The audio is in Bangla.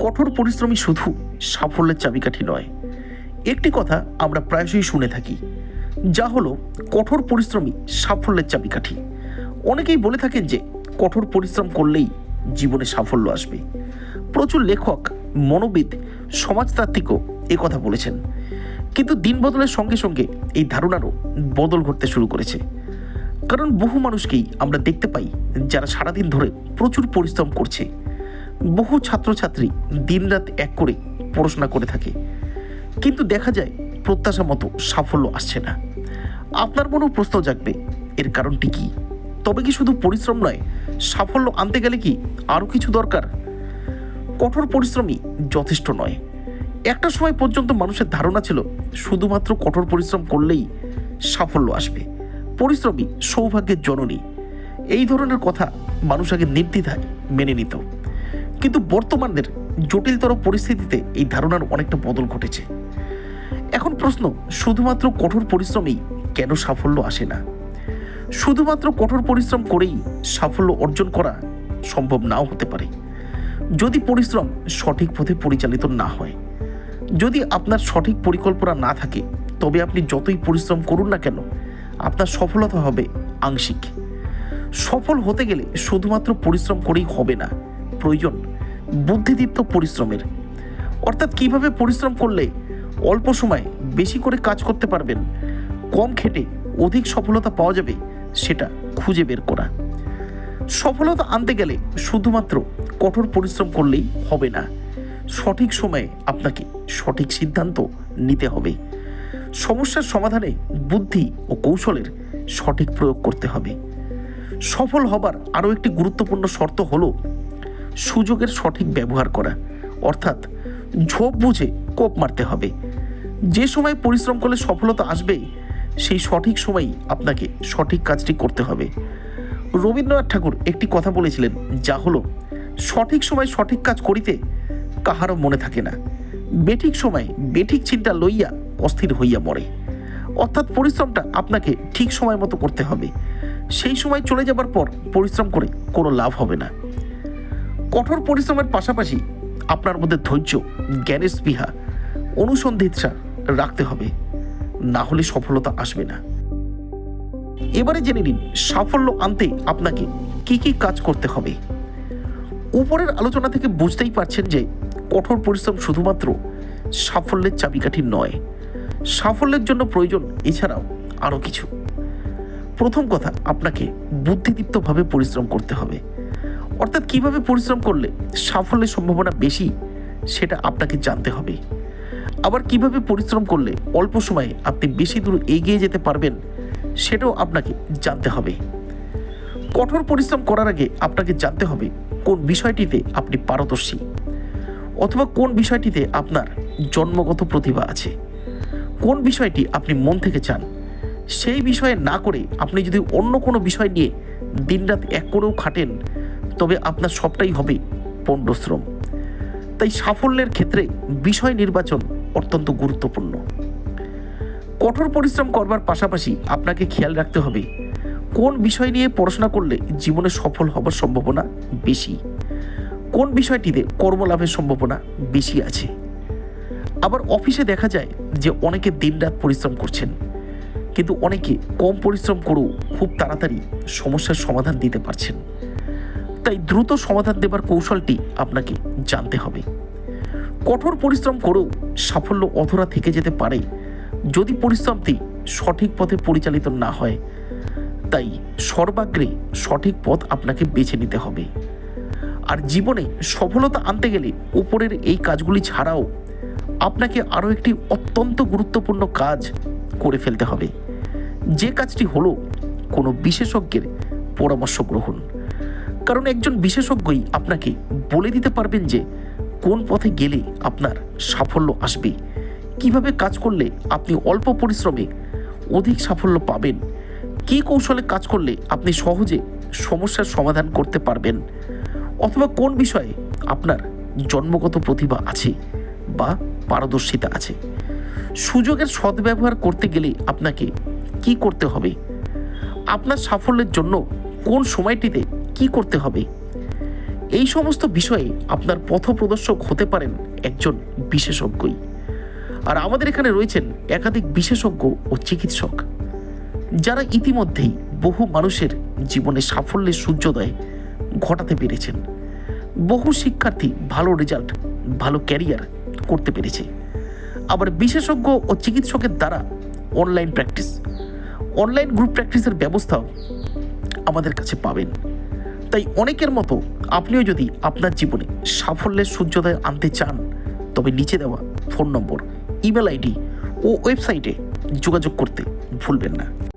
কঠোর পরিশ্রমী শুধু সাফল্যের চাবিকাঠি নয়। একটি কথা আমরা প্রায়শই শুনে থাকি, যা হলো কঠোর পরিশ্রমী সাফল্যের চাবিকাঠি। অনেকেই বলে থাকেন যে কঠোর পরিশ্রম করলেই জীবনে সাফল্য আসবে। প্রচুর লেখক, মনোবিদ, সমাজতাত্ত্বিকও কথা বলেছেন। কিন্তু দিন বদলের সঙ্গে সঙ্গে এই ধারণারও বদল ঘটতে শুরু করেছে। কারণ বহু মানুষকেই আমরা দেখতে পাই যারা সারাদিন ধরে প্রচুর পরিশ্রম করছে। বহু ছাত্রছাত্রী দিনরাত এক করে পড়াশোনা করে থাকে। কিন্তু দেখা যায় প্রত্যাশা মতো সাফল্য আসছে না। আপনার মনেও প্রশ্ন জাগবে, এর কারণটি কি? তবে কি শুধু পরিশ্রম নয়, সাফল্য আনতে গেলে কি আরও কিছু দরকার? কঠোর পরিশ্রমই যথেষ্ট নয়। একটা সময় পর্যন্ত মানুষের ধারণা ছিল, শুধুমাত্র কঠোর পরিশ্রম করলেই সাফল্য আসবে। পরিশ্রমী সৌভাগ্যের জননী। এই ধরনের কথা মানুষ আগে নির্দ্বিধায় মেনে নিত। কিন্তু বর্তমানের জটিলতর পরিস্থিতিতে এই ধারণার অনেকটা বদল ঘটেছে। এখন প্রশ্ন, শুধুমাত্র কঠোর পরিশ্রমেই কেন সাফল্য আসে না? শুধুমাত্র কঠোর পরিশ্রম করেই সাফল্য অর্জন করা সম্ভব নাও হতে পারে। যদি পরিশ্রম সঠিক পথে পরিচালিত না হয়, যদি আপনার সঠিক পরিকল্পনা না থাকে, তবে আপনি যতই পরিশ্রম করুন না কেন, আপনার সফলতা হবে আংশিক। সফল হতে গেলে শুধুমাত্র পরিশ্রম করেই হবে না, প্রয়োজন বুদ্ধিদীপ্ত পরিশ্রমের। অর্থাৎ কীভাবে পরিশ্রম করলে অল্প সময়ে বেশি করে কাজ করতে পারবেন, কম খেটে অধিক সফলতা পাওয়া যাবে, সেটা খুঁজে বের করা। সফলতা আনতে গেলে শুধুমাত্র কঠোর পরিশ্রম করলেই হবে না। সঠিক সময়ে আপনাকে সঠিক সিদ্ধান্ত নিতে হবে। সমস্যার সমাধানে বুদ্ধি ও কৌশলের সঠিক প্রয়োগ করতে হবে। সফল হবার আরও একটি গুরুত্বপূর্ণ শর্ত হলো সুযোগের সঠিক ব্যবহার করা। অর্থাৎ ঝোপ বুঝে কোপ মারতে হবে। যে সময় পরিশ্রম করলে সফলতা আসবে সেই সঠিক সময়ই আপনাকে সঠিক কাজটি করতে হবে। রবীন্দ্রনাথ ঠাকুর একটি কথা বলেছিলেন, যা হলো, সঠিক সময় সঠিক কাজ করিতে কাহারও মনে থাকে না। বেঠিক সময় বেঠিক চিন্তা লইয়া অস্থির হইয়া মরে। অর্থাৎ পরিশ্রমটা আপনাকে ঠিক সময় মতো করতে হবে। সেই সময় চলে যাবার পর পরিশ্রম করে কোনো লাভ হবে না। কঠোর পরিশ্রমের পাশাপাশি আপনার মধ্যে ধৈর্য জ্ঞানের স্পৃহা অনুসন্ধিৎসা রাখতে হবে। না হলে সফলতা আসবে না। এবারে জেনে নিন, সাফল্য আনতে আপনাকে কি কি কাজ করতে হবে। উপরের আলোচনা থেকে বুঝতেই পারছেন যে কঠোর পরিশ্রম শুধুমাত্র সাফল্যের চাবিকাঠি নয়। সাফল্যের জন্য প্রয়োজন এছাড়াও আরও কিছু। প্রথম কথা, আপনাকে বুদ্ধিদীপ্তভাবে পরিশ্রম করতে হবে। অর্থাৎ কীভাবে পরিশ্রম করলে সাফল্যের সম্ভাবনা বেশি, সেটা আপনাকে জানতে হবে। আবার কীভাবে পরিশ্রম করলে অল্প সময়ে আপনি বেশি দূর এগিয়ে যেতে পারবেন, সেটাও আপনাকে জানতে হবে। কঠোর পরিশ্রম করার আগে আপনাকে জানতে হবে কোন বিষয়টিতে আপনি পারদর্শী অথবা কোন বিষয়টিতে আপনার জন্মগত প্রতিভা আছে। কোন বিষয়টি আপনি মন থেকে চান, সেই বিষয়ে না করে আপনি যদি অন্য কোনো বিষয় নিয়ে দিনরাত এক করেও খাটেন তবে আপনার সবটাই হবে পণ্ডশ্রম তাই সাফল্যের ক্ষেত্রে বিষয় নির্বাচন অত্যন্ত গুরুত্বপূর্ণ। কঠোর পরিশ্রম করবার পাশাপাশি আপনাকে খেয়াল রাখতে হবে, কোন বিষয় নিয়ে পড়াশোনা করলে জীবনে সফল হবার সম্ভাবনা বেশি? কোন বিষয়টিতে কর্মলাভের সম্ভাবনা বেশি আছে? আবার অফিসে দেখা যায় যে অনেকে দিনরাত পরিশ্রম করছেন, কিন্তু অনেকে কম পরিশ্রম করেও খুব তাড়াতাড়ি সমস্যার সমাধান দিতে পারছেন। তাই দ্রুত সমাধান দেবার কৌশলটি আপনাকে জানতে হবে। কঠোর পরিশ্রম করেও সাফল্য অধরা থেকে যেতে পারে যদি পরিশ্রমটি সঠিক পথে পরিচালিত না হয়। তাই সর্বাগ্রে সঠিক পথ আপনাকে বেছে নিতে হবে। আর জীবনে সফলতা আনতে গেলে উপরের এই কাজগুলি ছাড়াও আপনাকে আরও একটি অত্যন্ত গুরুত্বপূর্ণ কাজ করে ফেলতে হবে। যে কাজটি হলো কোনো বিশেষজ্ঞের পরামর্শ গ্রহণ। কারণ একজন বিশেষজ্ঞই আপনাকে বলে দিতে পারবেন যে কোন পথে গেলে আপনার সাফল্য আসবে। কীভাবে কাজ করলে আপনি অল্প পরিশ্রমে অধিক সাফল্য পাবেন? কী কৌশলে কাজ করলে আপনি সহজে সমস্যার সমাধান করতে পারবেন? অথবা কোন বিষয়ে আপনার জন্মগত প্রতিভা আছে বা পারদর্শিতা আছে? সুযোগের সদ্ব্যবহার করতে গেলে আপনাকে কি করতে হবে? আপনার সাফল্যের জন্য কোন সময়টিতে কি করতে হবে? এই সমস্ত বিষয়ে আপনার পথপ্রদর্শক হতে পারেন একজন বিশেষজ্ঞই। আর আমাদের এখানে রয়েছেন একাধিক বিশেষজ্ঞ ও চিকিৎসক, যারা ইতিমধ্যেই বহু মানুষের জীবনে সাফল্যের সূর্যোদয় ঘটাতে পেরেছেন। বহু শিক্ষার্থী ভালো রেজাল্ট, ভালো ক্যারিয়ার করতে পেরেছে। আবার বিশেষজ্ঞ ও চিকিৎসকের দ্বারা অনলাইন প্র্যাকটিস, অনলাইন গ্রুপ প্র্যাকটিসের ব্যবস্থাও আমাদের কাছে পাবেন। তাই অনেকের মতো আপনিও যদি আপনার জীবনে সাফল্যের সূর্যোদয় আনতে চান, তবে নিচে দেওয়া ফোন নম্বর, ইমেল আইডি ও ওয়েবসাইটে যোগাযোগ করতে ভুলবেন না।